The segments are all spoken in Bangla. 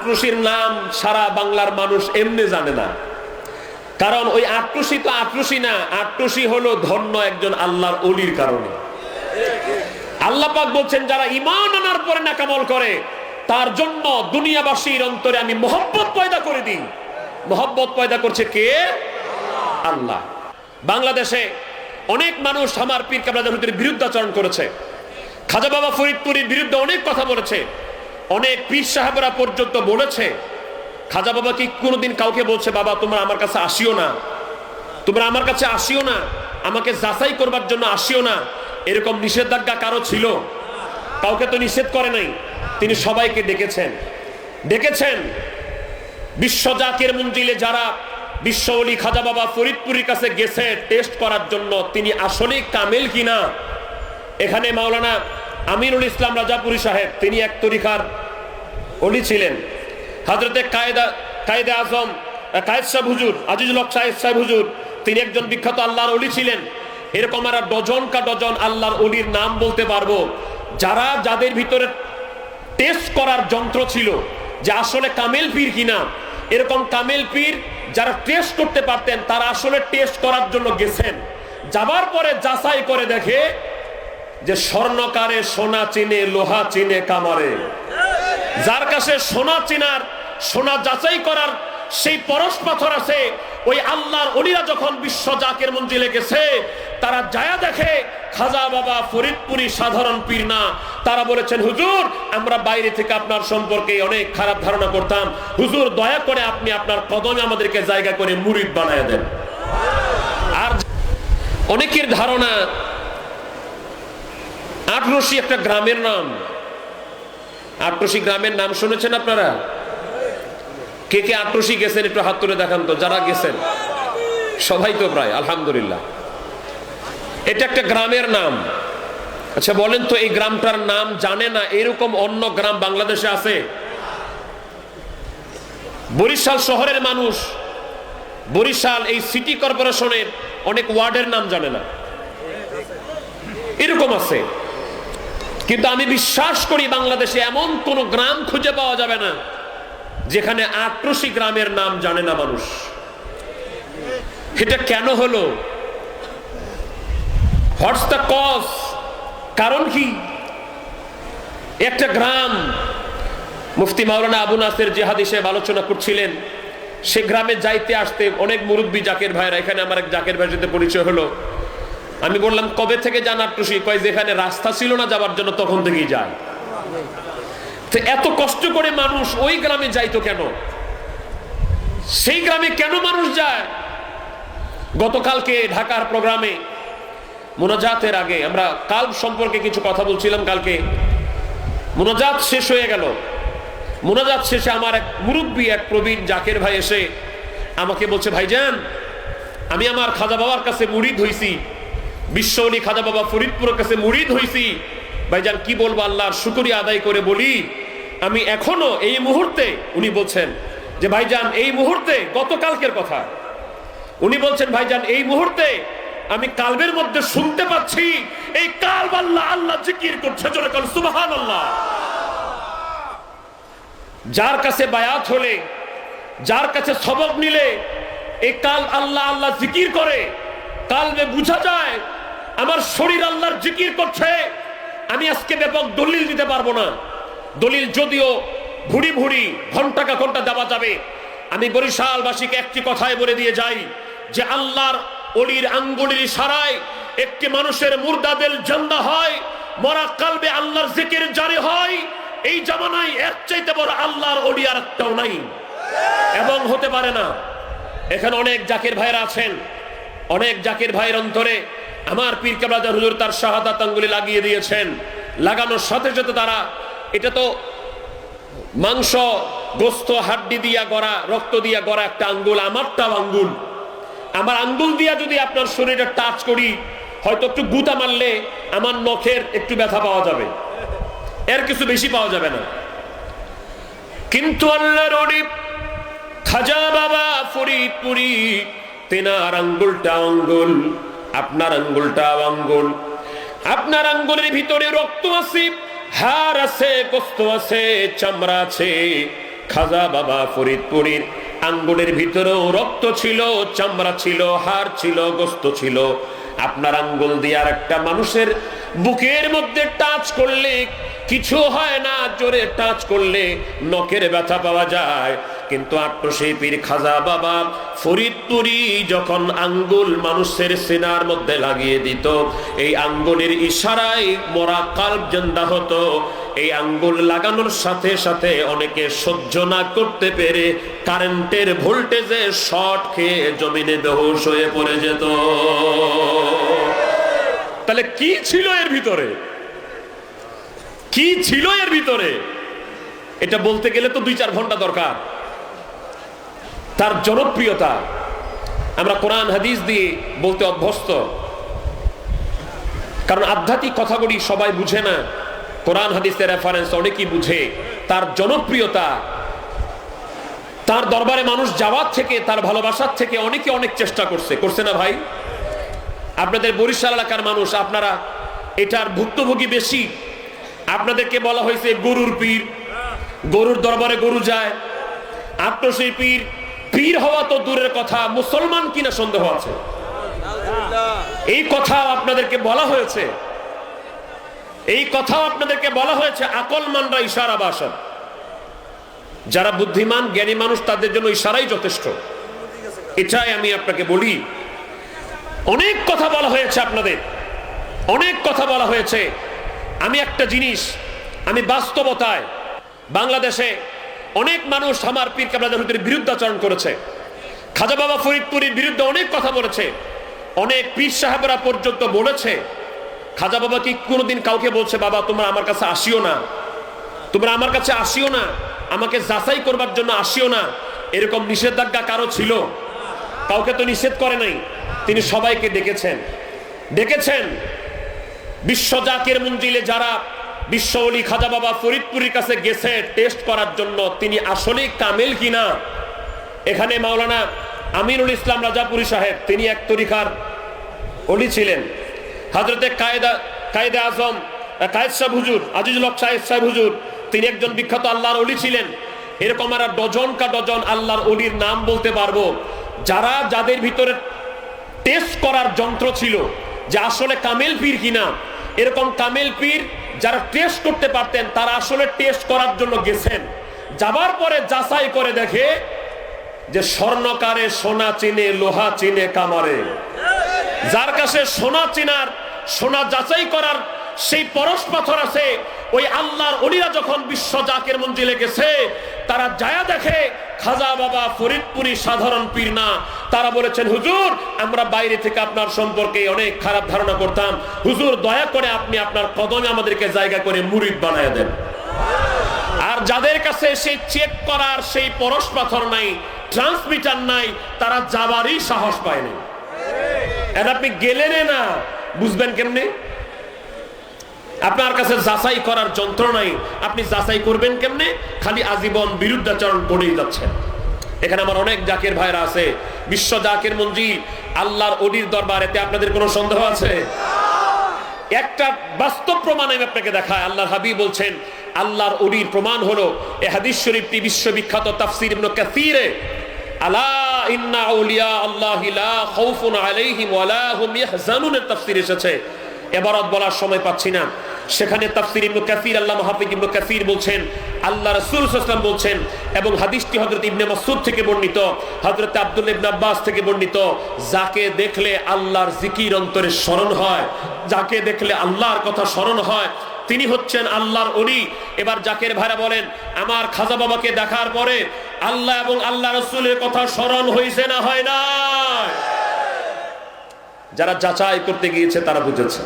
আটরশির নাম সারা বাংলার মানুষ এমনি জানে না। কারণ ওই আটরশি তো আটরশি না আটরশি হলো ধন্য একজন আল্লাহর অলির কারণে। আল্লাহ পাক বলছেন, যারা ইমান আনার পরে নাকামল করে, তার জন্য দুনিয়াবাসীর অন্তরে আমি মোহব্বত পয়দা করে দিই। মোহব্বত পয়দা করছে কে? আল্লাহ। বাংলাদেশে অনেক মানুষ আমার পীর কাবলাদের বিরুদ্ধাচরণ করেছে। খাজা বাবা ফরিদপুরের বিরুদ্ধে অনেক কথা বলেছে। অনেক পীর সাহেবরা পর্যন্ত বলেছে, খাজা বাবা কি কোনোদিন কাউকে বলছে, বাবা, তোমরা আমার কাছে আসিও না। তোমরা আমার কাছে আসিও না। আমাকে যাচাই করবার জন্য আসিও না। এরকম নিষেধাজ্ঞা কারও ছিল? কাউকে তো নিষেধ করে নাই। তিনি সবাইকে ডেকেছেন। ডেকেছেন বিশ্ব জাকের মঞ্জিলে যারা বিশ্ববলী খাজা বাবা ফরিদপুরের কাছে গেছে টেস্ট করার জন্য, তিনি আসলে কামেল কিনা? এখানে মাওলানা আমিনুল ইসলাম রাজাপুরি সাহেব, তিনি এক তরিকার অলি ছিলেন। হাজরতে কায়দা, কায়দে আজম কায়েদ সাহেব হুজুর, আজিজুল সাহেব সাহেব হুজুর, তিনি একজন বিখ্যাত আল্লাহর অলি ছিলেন। এরকম আমরা ডজন কা ডজন আল্লাহর অলির নাম বলতে পারব। যারা যাদের ভিতরে টেস্ট করার যন্ত্র ছিল যে আসলে কামেল পীর কিনা, এরকম কামেল পীর যারা টেস্ট করতে পারতেন, তারা আসলে টেস্ট করার জন্য গেছেন। যাবার পরে যাচাই করে দেখে যে স্বর্ণকারে সোনা চিনে, লোহা চিনে কামারে। যার কাছে সোনা চিনার, সোনা যাচাই করার সেই পরশ পাথর আছে, ওই আল্লাহর অলিরা যখন বিশ্ব জাকের মঞ্জিলে গেছে, তারা যায়া দেখে, খাজা বাবা ফরিদপুরি সাধারণ পীর না। তারা বলেছেন, হুজুর, আমরা বাইরে থেকে আপনার সম্পর্কে অনেক খারাপ ধারণা করতাম। হুজুর, দয়া করে আপনি আপনার কদমে আমাদেরকে জায়গা করে মুরিদ বানায় দেন। আর অনেকের ধারণা আটরশি একটা গ্রামের নাম। আটরশি গ্রামের নাম শুনেছেন আপনারা? কে কে আটরশি গেছেন একটু হাত তুলে দেখান তো, যারা গেছেন? সবাই তো প্রায়, আলহামদুলিল্লাহ। এটা একটা গ্রামের নাম। আচ্ছা বলেন তো, এই গ্রামটার নাম জানে না এরকম অন্য গ্রাম বাংলাদেশে আছে? বরিশাল শহরের মানুষ, বরিশাল এই সিটি কর্পোরেশনের অনেক ওয়ার্ডের নাম জানে না। এরকম আছে। কিন্তু আমি বিশ্বাস করি বাংলাদেশে এমন কোন গ্রাম খুঁজে পাওয়া যাবে না, যেখানে আট্রসি গ্রামের নাম জানে না মানুষ। এটা কেন হলো? দ্য কজ কারণ কি? একটা গ্রাম, মুফতি মাওলানা আবু নাসের জেহাদি সাহেব আলোচনা করছিলেন, সে গ্রামে যাইতে আসতে অনেক মুরব্বী জাকের ভাইরা এখানে আমার এক জাকের ভাইয়ের সাথে পরিচয় হলো। আমি বললাম, কবে থেকে জানার টুসি কয় যেখানে রাস্তা ছিল না যাবার জন্য তখন থেকেই যায় তো এত কষ্ট করে মানুষ ওই গ্রামে যাইতো কেন? সেই গ্রামে কেন মানুষ যায়? গতকালকে ঢাকার প্রোগ্রামে মোনাজাতের আগে আমরা কাল সম্পর্কে কিছু কথা বলছিলাম কালকে। মোনাজাত শেষ হয়ে গেল। মোনাজাত শেষে আমার এক মুরব্বী, এক প্রবীণ জাকের ভাই এসে আমাকে বলছে, ভাইজান, আমি আমার খাজা বাবার কাছে মুড়ি ধইছি। বিশ্বনী খাজা বাবা ফরিদপুরের কাছে মুড়িদ হইছি। ভাইজান, কি বলব আল্লাহর শুকরিয়া আদায় করে বলি, আমি এখনও এই মুহূর্তে উনি বলছেন যে, ভাইজান, এই মুহূর্তে গতকালকের কথা। উনি বলছেন, ভাইজান, এই মুহূর্তে আমি কালবের মধ্যে শুনতে পাচ্ছি, এই কালব আল্লাহ আল্লাহ জিকির করছে, জোরে কাল আল্লাহ যার কাছে বায়াত হলে, যার কাছে সবক নিলে, এই কাল আল্লাহ আল্লাহ জিকির করে, কালবে বুঝা যায় আমার শরীর আল্লাহর জিকির করছে, আমি আজকে ব্যাপক দলিল দিতে পারব না। দলিল যদিও ভুড়ি ভুড়ি ঘন্টাকা ঘণ্টা দেওয়া যাবে, আমি বরিশালবাসীকে একটি কথায় বলে দিয়ে যাই যে আল্লাহর অলির আঙ্গুলির সারায় একটি মানুষের মুর্দাদের জান্দা হয়, মরা কালবে আল্লাহর জিকির জারি হয়। এই জামানায় এক চাইতে বড় আল্লাহর অলি আর একটাও নাই। এবং হতে পারে না, এখানে অনেক জাকির ভাইরা আছেন, অনেক জাকির ভাইয়ের অন্তরে আমার পীর কেবলাজার হুজুর তার শাহাদাত আঙ্গুলি লাগিয়ে দিয়েছেন। লাগানোর সাথে সাথে তারা, এটা তো মাংস, গোস্ত, হাড্ডি দিয়া গড়া, রক্ত দিয়া গড়া একটা আঙ্গুল, আমারটাও আঙ্গুল। আমার আঙ্গুল দিয়া যদি আপনার শরীরে টাচ করি, হয়তো একটু গুতা মারলে আমার নখের একটু ব্যথা পাওয়া যাবে। এর কিছু বেশি পাওয়া যাবে না। কিন্তু আল্লাহর অলি খাজা বাবা ফরিদপুরি, তেনার আঙ্গুলটা আঙ্গুল। আপনার আঙ্গুলটা আঙ্গুল। আপনার আঙ্গুলের ভিতরে রক্ত আছে হার আছে গোস্ত আছে, চামড়া আছে। খাজা বাবা ফরিদপুরীর আঙ্গুলের ভিতরেও রক্ত ছিল, চামড়া ছিল, হাড় ছিল গোস্ত ছিল। আপনার আঙ্গুল দিয়ে আর একটা মানুষের বুকের মধ্যে টাচ করলে কিছু হয় না, জোরে টাচ করলে নখের ব্যথা পাওয়া যায়। কিন্তু আত্মশিল্পীর খাজা বাবা ফরিদপুরি যখন আঙ্গুল মানুষের সেনার মধ্যে লাগিয়ে দিত, এই আঙ্গুলের ইশারায় মরা কাল্প জেন্দা হতো। এই আঙ্গুল লাগানোর সাথে সাথে অনেকে সহ্য না করতে পেরে কারেন্টের ভোল্টেজে শর্ট খেয়ে জমিনে বেহুশ হয়ে পড়ে যেত। তাহলে কি ছিল এর ভিতরে? কি ছিল এর ভিতরে? এটা বলতে গেলে তো দুই চার ঘণ্টা দরকার। তার জনপ্রিয়তা। আমরা কোরআন, হাদিস দিয়ে বলতে অভ্যস্ত। কারণ আধ্যাত্মিক কথাগুলি সবাই বুঝে না। কোরআন, হাদিসের রেফারেন্স অনেকেই বুঝে। তার জনপ্রিয়তা, তার দরবারে মানুষ যাওয়ার থেকে, তার ভালোবাসার থেকে অনেকে অনেক চেষ্টা করছে। করছে না ভাই? আপনাদের বরিশাল এলাকার মানুষ, আপনারা এটার ভুক্তভোগী বেশি। আপনাদেরকে বলা হয়েছে গরুর পীর। গরুর দরবারে গরু যায়। আত্মশী পীর পীর হওয়া তো দূরের কথা, মুসলমান কিনা সন্দেহ আছে? এই কথা আপনাদেরকে বলা হয়েছে। এই কথা আপনাদেরকে বলা হয়েছে আকল মানরা ইশারা বাসন যারা বুদ্ধিমান, জ্ঞানী মানুষ, তাদের জন্য ইশারাই যথেষ্ট। এটাই আমি আপনাকে বলি। অনেক কথা বলা হয়েছে আপনাদের। অনেক কথা বলা হয়েছে। আমি একটা জিনিস, আমি বাস্তবতায় বাংলাদেশে অনেক মানুষ আমার পীর কাবলাদের বিরুদ্ধাচরণ করেছে। খাজা বাবা ফরিদপুরের বিরুদ্ধে অনেক কথা বলেছে। অনেক পীর সাহেবরা পর্যন্ত বলেছে, খাজা বাবা কি কোনোদিন কাউকে বলছে, বাবা, তোমরা আমার কাছে আসিও না। তোমরা আমার কাছে আসিও না। আমাকে যাচাই করবার জন্য আসিও না। এরকম নিষেধাজ্ঞা কারও ছিল? কাউকে তো নিষেধ করে নাই। তিনি সবাইকে ডেকেছেন। ডেকেছেন। বিশ্ব জাকের মঞ্জিলে যারা বিশ্ব অলি খাজা বাবা ফরিদপুরের কাছে গেছে টেস্ট করার জন্য। তিনি আসলেই কামেল কিনা? এখানে মাওলানা আমিনুল ইসলাম রাজাপুরি সাহেব, তিনি এক তরিকার অলি ছিলেন। হাজরতে কায়দা কায়দা আজম কায়েদ সাহেব হুজুর আজিজুল হক সাহেব সাহেব হুজুর, তিনি একজন বিখ্যাত আল্লাহর অলি ছিলেন। এরকম আর ডজন কা ডজন আল্লাহর অলির নাম বলতে পারব। যারা যাদের ভিতরে টেস্ট করার যন্ত্র ছিল যে আসলে কামেল পীর কিনা, এরকম কামেল পীর যারা টেস্ট করতে পারতেন, তারা আসলে টেস্ট করার জন্য গেছেন। যাবার পরে যাচাই করে দেখে যে স্বর্ণকারে সোনা চিনে, লোহা চিনে, কামারে। যার কাছে সোনা চিনার, সোনা যাচাই করার সেই পরশ পাথর আছে। ওই আল্লাহর অলিরা যখন বিশ্ব জাকের মঞ্জিলে গেছে, তারা যায়া দেখে, খাজা বাবা ফরিদপুরি সাধারণ পীর না। তারা বলেছেন, হুজুর, আমরা বাইরে থেকে আপনার সম্পর্কে অনেক খারাপ ধারণা করতাম। হুজুর, দয়া করে আপনি আপনার কদমে আমাদেরকে জায়গা করে মুরিদ বানায় দেন। আর যাদের কাছে সেই চেক করার সেই পরশ পাথর নাই ট্রান্সমিটার নাই, তারা যাবারই সাহস পায়নি আপনি গেলেন না, বুঝবেন কেমনে? আপনার কাছে যাচাই করার যন্ত্র নাই। আপনি যাচাই করবেন কেমনে? খালি আজীবন বিরুদ্ধাচরণ করেই যাচ্ছেন। এখানে আমার অনেক জাকের ভাইরা আছে। বিশ্ব জাকের মঞ্জিল আল্লাহর অডির দরবার এতে আপনাদের কোনো সন্দেহ আছে? একটা বাস্তব প্রমাণ আমি আপনাকে দেখায় আল্লাহ হাবি বলছেন, আল্লাহর অডির প্রমাণ হলো, এ হাদিস শরীফটি বিশ্ববিখ্যাত তাফসির ইবনে কাসিরে, আলা ইন্না আউলিয়া আল্লাহি লা খাউফুন আলাইহিম ওয়ালা হুম ইয়াহজানুন তাফসির এসেছে। এবারত বলার সময় পাচ্ছি না। সেখানে তাফসির ইবনে কাসির, আল্লাহ মাহফিজ ইবনে কাসির বলছেন, আল্লাহ রাসূল সাল্লাল্লাহু বলছেন, এবং হাদিসটি হযরত ইবনে মাসউদ থেকে বর্ণিত, হযরত আব্দুল্লাহ ইবনে আব্বাস থেকে বর্ণিত, যাকে দেখলে আল্লাহর জিকির অন্তরে স্মরণ হয়, যাকে দেখলে আল্লাহর কথা স্মরণ হয়, তিনি হচ্ছেন আল্লাহর অলি এবার জাকের ভাইরা বলেন, আমার খাজা বাবাকে দেখার পরে আল্লাহ এবং আল্লাহ রসুলের কথা স্মরণ হয়েছে না হয় না যারা যাচাই করতে গিয়েছে তারা বুঝেছে।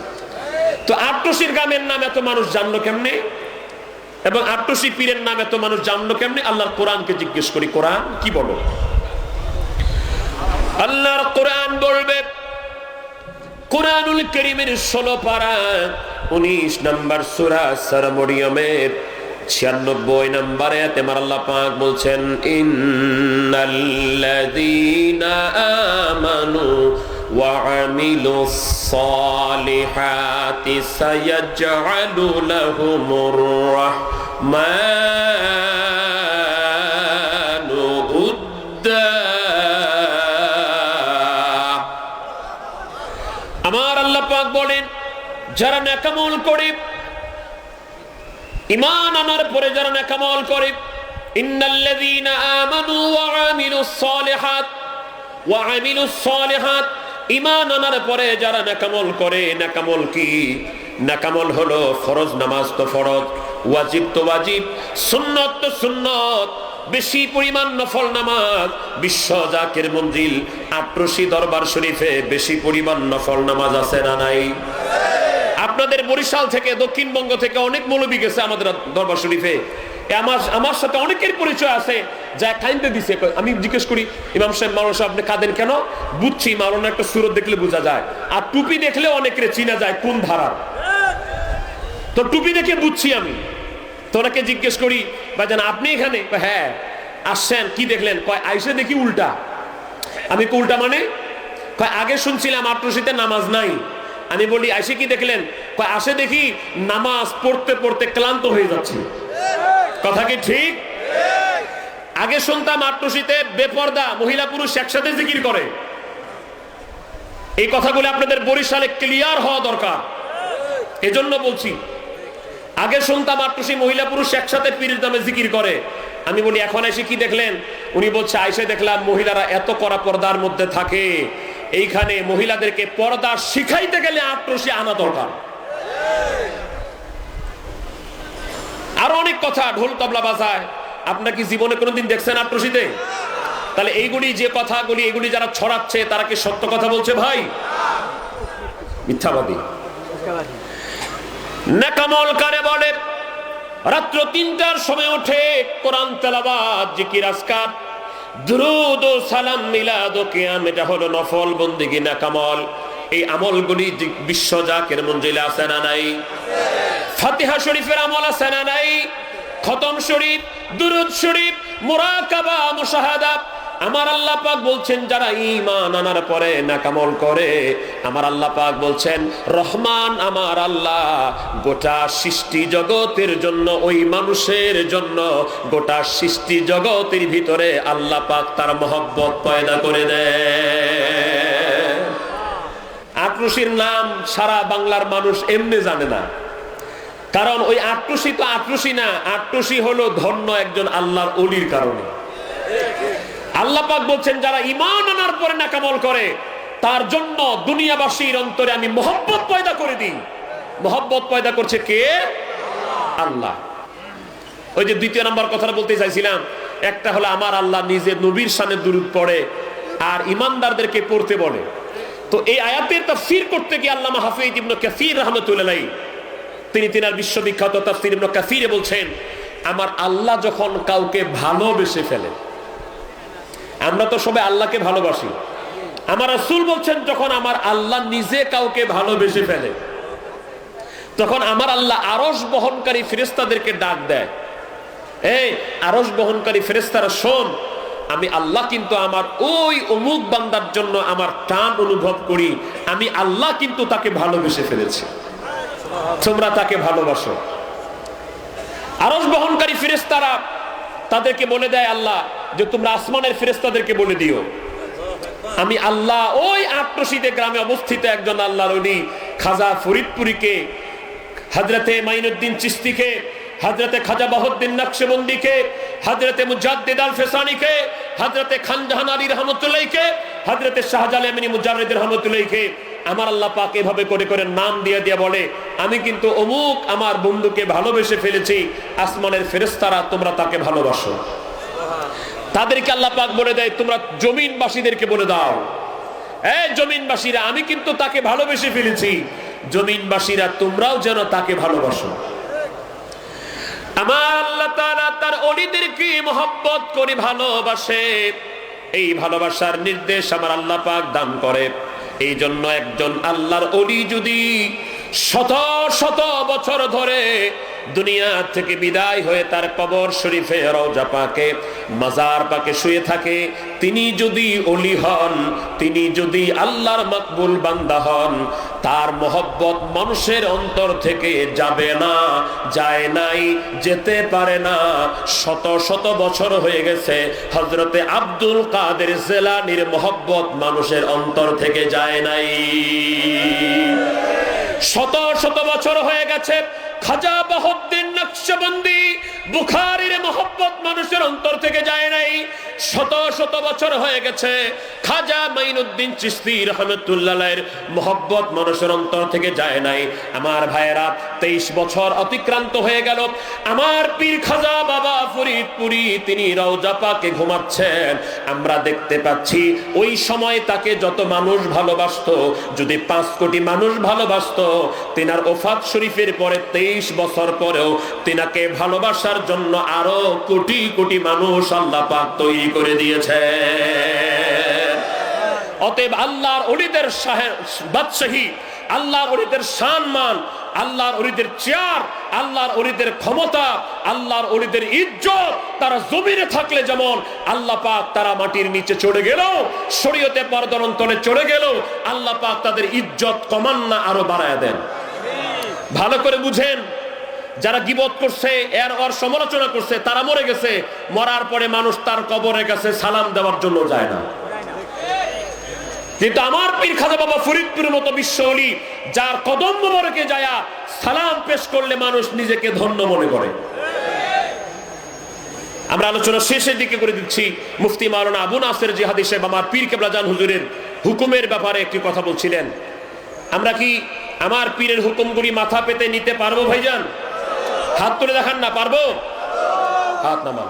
তো আট্টসির গ্রামের নাম এত মানুষ জানলো কেমনে? এবং আট্টসি পীরের নাম এত মানুষ জানলো কেমনে? আল্লাহর কোরআনকে জিজ্ঞেস করি, কোরআন কি বলো? আল্লাহর কোরআন বলবে, কোরআনুল করিমের ষোলো পারা, উনিশ নাম্বার সুরা সারমরিয়মের ছিয়ানব্বই নম্বরে তেমার আল্লাহ পাক বলছেন আমানু وعملوا الصالحات سيجعل لهم الرحمن أدا আমার আল্লাহ পাক বলেন, যারা নেকামল করে ইমান আনার পরে যারা নেকামল করে, ইন্নাল্লাযীনা আমানু ওয়া আমিলুস সালিহাত, ওয়া আমিলুস সালিহাত ইমান আনার পরে যারা নাকামল করে নাকামল কি? নাকামল হলো ফরজ নামাজ তো ফরজ, ওয়াজিব তো ওয়াজিব, সুন্নত তো সুন্নত, বেশি পরিমাণ নফল নামাজ, বিশ্ব জাকের মঞ্জিল, আট্রসি দরবার শরীফে বেশি পরিমাণ নফল নামাজ আছে না নাই? আপনাদের বরিশাল থেকে, দক্ষিণবঙ্গ থেকে অনেক মৌলবী গেছে আমাদের দরবার শরীফে। আমার সাথে অনেকের পরিচয় আছে, যা কাইন্দে দিছে। আমি জিজ্ঞেস করি, ইমাম সাহেব, মাওলানা সাহেব, আপনি কাঁদেন কেন? বুঝছি, মাওলানা একটা সুরত দেখলে বোঝা যায়। আর টুপি দেখলে অনেকের চিনা যায়, কোন ধারার? তো টুপি দেখে বুঝছি আমি। তো ওনাকে জিজ্ঞেস করি বা জান, আপনি এখানে? হ্যাঁ। আসছেন, কি দেখলেন? কয় আইসে দেখি উল্টা। আমি উল্টা মানে? কয়, আগে শুনছিলাম আটরশিতে নামাজ নাই। আমি বলি আইসে কি দেখলেন? কয়, আসে দেখি নামাজ পড়তে পড়তে ক্লান্ত হয়ে যাচ্ছে। কথা কি ঠিক? আগে শুনতাম আটরশিতে বেপর্দা মহিলা পুরুষ একসাথে জিকির করে। এই কথাগুলো আপনাদের বরিশালে ক্লিয়ার হওয়া দরকার। এজন্য বলছি, আগে শুনতাম আটটুসি মহিলা পুরুষ একসাথে পীরের নামে জিকির করে। আমি বলি, এখন এসে কি দেখলেন? উনি বলছে, আইসে দেখলাম মহিলারা এত কড়া পর্দার মধ্যে থাকে। এইখানে মহিলাদেরকে পর্দা শিখাইতে গেলে আটটুসি আনা দরকার। আরও অনেক কথা, ঢোল তবলা বাজায়। আপনার কি জীবনে কোনোদিন দেখছেন আটটুসিতে তাহলে এইগুলি যে কথাগুলি এগুলি যারা ছড়াচ্ছে, তারা কি সত্য কথা বলছে ভাই? মিথ্যাবাদী। আমলগুলি যে- বিশ্ব জাকের মঞ্জিলে আছে না নাই? ফাতিহা শরীফের আমল আছে না নাই? খতম শরীফ, দুরুদ শরীফ, মুরাকাবা, মুশাহাদা। আমার আল্লাহ পাক বলছেন, যারা ঈমান আনার পরে নাকামল করে, আমার আল্লাহ পাক বলছেন, রহমান আমার আল্লাহ, গোটা সৃষ্টি জগতের জন্য, ওই মানুষের জন্য গোটা সৃষ্টি জগতের ভিতরে আল্লাহ পাক তার মহব্বত পয়দা করে দেয় আক্রোশীর নাম সারা বাংলার মানুষ এমনি জানে না। কারণ ওই আটটুসি তো আটটুসি না, আটটুসি হলো ধন্য একজন আল্লাহর অলির কারণে। আল্লাহ পাক বলছেন, যারা ইমান আনার পরে নাকামল করে, তার জন্য দুনিয়াবাসীর অন্তরে আমি মোহব্বত পয়দা করে দিই। মোহব্বত পয়দা করছে কে? আল্লাহ। ওই যে দ্বিতীয় নাম্বার কথাটা বলতে চাইছিলাম, একটা হলো আমার আল্লাহ নিজে নবীর সামনে দূরত পড়ে, আর ইমানদারদেরকে পড়তে বলে। তো এই আয়াতের তাফসীর করতে গিয়ে আল্লামা হাফিজ ইবনে কাসির রাহমাতুল্লাহ তিনি তিনার বিশ্ববিখ্যাত তাফসীর ইবনে কাসিরে বলছেন, আমার আল্লাহ যখন কাউকে ভালোবেসে ফেলে, আমরা তো সবাই আল্লাহকে ভালোবাসি। আমার রাসূল বলছেন, যখন আমার আল্লাহ নিজে কাউকে ভালোবেসে ফেলে, তখন আমার আল্লাহ আরস বহনকারী ফেরেস্তাদেরকে ডাক দেয়। এই আরস বহনকারী ফেরেস্তারা শোন, আমি আল্লাহ কিন্তু আমার ওই অমুক বান্দার জন্য আমার টান অনুভব করি, আমি আল্লাহ কিন্তু তাকে ভালোবেসে ফেলেছি। তোমরা তাকে ভালোবাসো। আরস বহনকারী ফেরেস্তারা তাদেরকে বলে দেয়, আল্লাহ, যে তোমরা আসমানের ফেরেস্তাদেরকে বলে দিও। আমি আল্লাহ ওই আট্রসিতে গ্রামে অবস্থিত একজন আল্লাহর অলি খাজা ফরিদপুরীকে হজরতে মাইনুদ্দিন চিস্তিকে হজরতে খাজা বাহুদ্দিন নকশবন্দিকে হজরতে মুজাদ্দিদ আল ফেসানিকে হজরতে খানজাহান আলী রহমতুল্লাহকে হজরতে শাহজাল আমিনী মুজাহিদ রহমতুল্লাহকে আমার আল্লাহ পাক এভাবে করে করে নাম দিয়ে দিয়ে বলে, আমি কিন্তু অমুক আমার বন্ধুকে ভালোবেসে ফেলেছি, আসমানের ফেরেস্তারা তোমরা তাকে ভালোবাসো। তাদেরকে আল্লাহ পাক বলে দেয়, তোমরা জমিনবাসীদেরকে বলে দাও। এই জমিনবাসীরা, আমি কিন্তু তাকে ভালোবেসে ফেলেছি। জমিনবাসীরা, তোমরাও যেন তাকে ভালোবাসো। আমার আল্লাহ তাআলা তার অলিদেরকে মহব্বত করে ভালোবাসে। এই ভালোবাসার নির্দেশ আমার আল্লাহ পাক দান করে। এই জন্য একজন আল্লাহর অলি যদি শত শত বছর ধরে দুনিয়া থেকে বিদায় হয়ে তার কবর শরীফে রওজা পাকে, মাজার পাকে শুয়ে থাকে। তিনি যদি অলি হন, তিনি যদি আল্লাহর মকবুল বান্দা হন, তার মহব্বত মানুষের অন্তর থেকে যাবে না, যায় নাই, যেতে পারে না। শত শত বছর হয়ে গেছে হজরতে আব্দুল কাদের জেলানির মহব্বত মানুষের অন্তর থেকে যায় নাই। শত শত বছর হয়ে গেছে খাজা বাহুদ্দিন নকশবন্দি বুখারির মোহব্বত মানুষের অন্তর থেকে যায় নাই। শত শত বছর হয়ে গেছে। খাজা মাইনুদ্দিন চিস্তি রহমতুল্লাহের মোহব্বত মানুষের অন্তর থেকে যায় নাই। আমার ভাইয়েরা, তেইশ বছর অতিক্রান্ত হয়ে গেল। আমার পীর খাজা বাবা ফরিদপুরি, তিনি রওজা পাকে ঘুমাচ্ছেন। আমরা দেখতে পাচ্ছি, ওই সময় তাকে যত মানুষ ভালোবাসতো, যদি পাঁচ কোটি মানুষ ভালোবাসতো, তিনার ওফাত শরীফের পরে তেইশ বছর পরেও তিনাকে ভালোবাসার জন্য আরও কোটি কোটি মানুষ আল্লাহ পাক তৈরি করে দিয়েছে। অতএব আল্লাহর অলিদের বাদশাহী, আল্লাহর অলিদের সম্মান, আল্লাহর অলিদের চেয়ার, আল্লাহর অলিদের ক্ষমতা, আল্লাহর অলিদের ইজ্জত, তারা জমিনে থাকলে যেমন আল্লাহ পাক তারা মাটির নিচে চড়ে গেল, শরীয়তে পর্দার অন্তরে চড়ে গেল, আল্লাহ পাক তাদের ইজ্জত কমান না আরও বাড়ায় দেন। ভালো করে বুঝেন যারা গিবত করছে, এর ওর সমালোচনা করছে, তারা মরে গেছে। মরার পরে মানুষ তার কবরে গেছে, সালাম দেওয়ার জন্য যায় না। কিন্তু আমার পীর খাজা বাবা ফরিদপুরের মতো বিশ্ব অলি, যার কদম মোবারকে যায়া সালাম পেশ করলে মানুষ নিজেকে ধন্য মনে করে। আমরা আলোচনা শেষের দিকে করে দিচ্ছি। মুফতি মাওলানা আবু নাসের জিহাদি সাহেব, আমার পীর কেবলা জান হুজুরের হুকুমের ব্যাপারে একটি কথা বলছিলেন। আমরা কি আমার পীরের হুকুমগুলি মাথা পেতে নিতে পারব ভাইজান? হাত তুলে দেখান না, পারব? হাত নামান।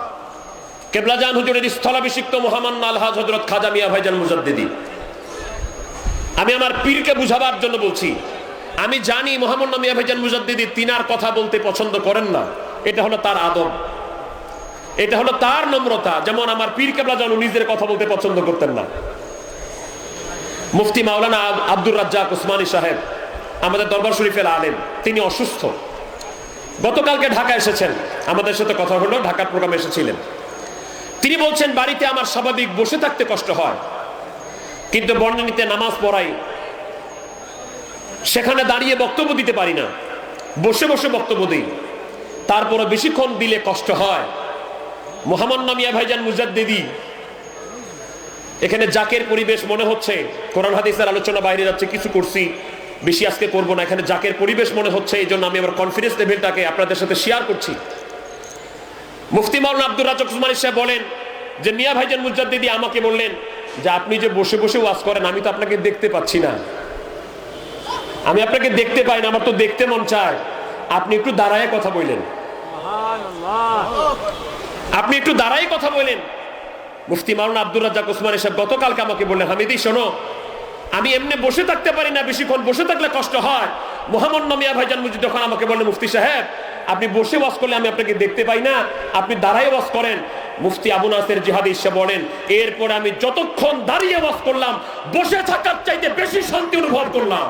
কেবলা জান হুজুরের স্থলাভিষিক্ত মোহাম্মদ আলহাজ হজরত খাজা মিয়া ভাইজান মুজাদ্দিদি। আমি আমার পীরকে বুঝাবার জন্য বলছি, আমি জানি মোহাম্মদ মিয়া ভাইজান মুজাদ্দিদি তিনার কথা বলতে পছন্দ করেন না। এটা হলো তার আদব। এটা হলো তার নম্রতা। যেমন আমার পীর কেবলা জানু নিজের কথা বলতে পছন্দ করতেন না। মুফতি মাওলানা আব- আব্দুর রাজ্জাক উসমানী সাহেব, আমাদের দরবার শরীফের আলেম, তিনি অসুস্থ। গতকালকে ঢাকা এসেছেন। আমাদের সাথে কথা হলো, ঢাকার প্রোগ্রামে এসেছিলেন। তিনি বলছেন, বাড়িতে আমার স্বাভাবিক বসে থাকতে কষ্ট হয়, কিন্তু বর্ণনীতে নামাজ পড়াই, সেখানে দাঁড়িয়ে বক্তব্য দিতে পারি না। বসে বসে বক্তব্য দিই। তারপরে বেশিক্ষণ দিলে কষ্ট হয়। মোহাম্মদ নামিয়া ভাইজান মুজাদ্দিদি, এখানে জাকের পরিবেশ মনে হচ্ছে, কোরআন হাদিসের আলোচনা বাইরে যাচ্ছে, কিছু করছি। বেশি আজকে করব না। এখানে জাকের পরিবেশ মনে হচ্ছে, এই জন্য আমি আবার কনফিডেন্স লেভেলটাকে আপনাদের সাথে শেয়ার করছি। মুফতি মাওলানা আব্দুর রাজাক উসমানী সাহেব বলেন যে মিয়া ভাইজান মুজাদ্দিদি আমাকে বললেন যে, আপনি যে বসে বসে ওয়াজ করেন, আমি তো আপনাকে দেখতে পাচ্ছি না। আমি আপনাকে দেখতে পাই না, আমার তো দেখতে মন চায়। আপনি একটু দাঁড়ায় কথা বললেন। আপনি একটু দাঁড়াই কথা বললেন। মুফতি মারুন আব্দুর রাজ্জাক ওসমান সাহেব গতকালকে আমাকে বললেন, হামিদি, শোনো আমি এমনি বসে থাকতে পারি না, বেশিক্ষণ বসে থাকলে কষ্ট হয়। মোহাম্মদ নমিয়া ভাইজান মুজি যখন আমাকে বললেন, মুফতি সাহেব, আপনি বসে বাস করলে আমি আপনাকে দেখতে পাই না, আপনি দাঁড়াই বাস করেন। মুফতি আবু নাসের জিহাদি ইসা বলেন, এরপরে আমি যতক্ষণ দাঁড়িয়ে বাস করলাম, বসে থাকার চাইতে বেশি শান্তি অনুভব করলাম।